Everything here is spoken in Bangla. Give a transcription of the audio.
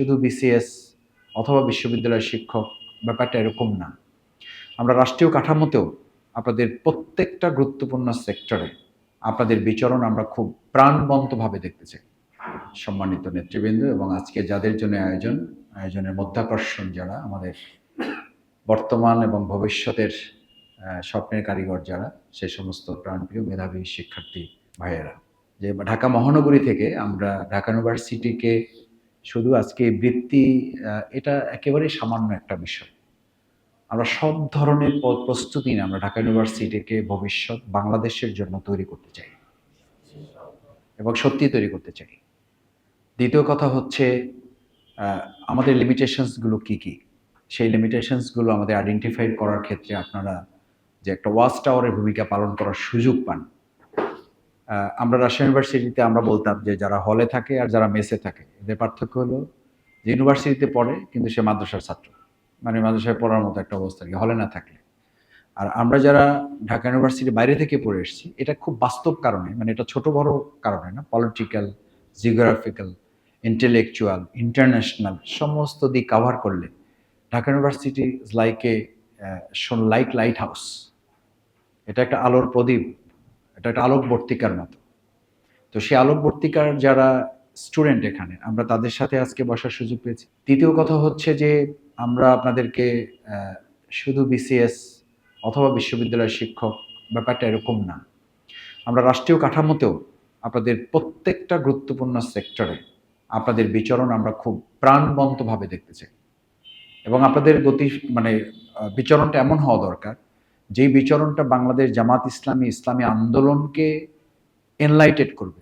শুধু বিসিএস অথবা বিশ্ববিদ্যালয়ের শিক্ষক ব্যাপারটা এরকম না। আমরা রাষ্ট্রীয় কাঠামোতেও আপনাদের প্রত্যেকটা গুরুত্বপূর্ণ সেক্টরে আপনাদের বিচরণ আমরা খুব প্রাণবন্তভাবে দেখতে চাই। সম্মানিত নেতৃবৃন্দ এবং আজকে যাদের জন্য আয়োজন, আয়োজনের মধ্যাকর্ষণ যারা, আমাদের বর্তমান এবং ভবিষ্যতের স্বপ্নের কারিগর যারা, সে সমস্ত প্রাণপ্রিয় মেধাবী শিক্ষার্থী ভাইয়েরা। যে ঢাকা মহানগরী থেকে আমরা ঢাকা ইউনিভার্সিটিকে শুধু আজকে বৃত্তি এটা একেবারেই সামান্য একটা বিষয়। আমরা সব ধরনের প- প্রস্তুতি নিয়ে আমরা ঢাকা ইউনিভার্সিটিকে ভবিষ্যৎ বাংলাদেশের জন্য তৈরি করতে চাই এবং সত্যি তৈরি করতে চাই। দ্বিতীয় কথা হচ্ছে আমাদের লিমিটেশনসগুলো কি কি? সেই লিমিটেশনসগুলো আমাদের আইডেন্টিফাই করার ক্ষেত্রে আপনারা যে একটা ওয়াচ টাওয়ারের ভূমিকা পালন করার সুযোগ পান। আমরা রাজশাহী ইউনিভার্সিটিতে আমরা বলতাম যে যারা হলে থাকে আর যারা মেসে থাকে, এদের পার্থক্য হলো যে ইউনিভার্সিটিতে পড়ে কিন্তু সে মাদ্রাসার ছাত্র। মানে মাদ্রাসায় পড়ার মতো একটা অবস্থা কি হলে না থাকলে। আর আমরা যারা ঢাকা ইউনিভার্সিটির বাইরে থেকে পড়ে এসেছি, এটা খুব বাস্তব কারণে মানে এটা ছোট বড় কারণে না পলিটিক্যাল জিওগ্রাফিক্যাল ইন্টেলেকচুয়াল ইন্টারন্যাশনাল সমস্ত দিক কাভার করলে Dhaka university is like a like lighthouse এটা একটা আলোর প্রদীপ। এটা একটা আলোকবর্তিকার মতো। তো সেই আলোকবর্তিকার যারা স্টুডেন্ট এখানে, আমরা তাদের সাথে আজকে বসার সুযোগ পেয়েছি। তৃতীয় কথা হচ্ছে যে, আমরা আপনাদেরকে শুধু বিসিএস অথবা বিশ্ববিদ্যালয়ের শিক্ষক ব্যাপারটা এরকম না। আমরা রাষ্ট্রীয় কাঠামোতেও আপনাদের প্রত্যেকটা গুরুত্বপূর্ণ সেক্টরে আপনাদের বিচরণ আমরা খুব প্রাণবন্তভাবে দেখতে চাই। এবং আপনাদের গতি মানে বিচরণটা এমন হওয়া দরকার যেই বিচরণটা বাংলাদেশ জামাত ইসলামী ইসলামী আন্দোলনকে এনলাইটেড করবে।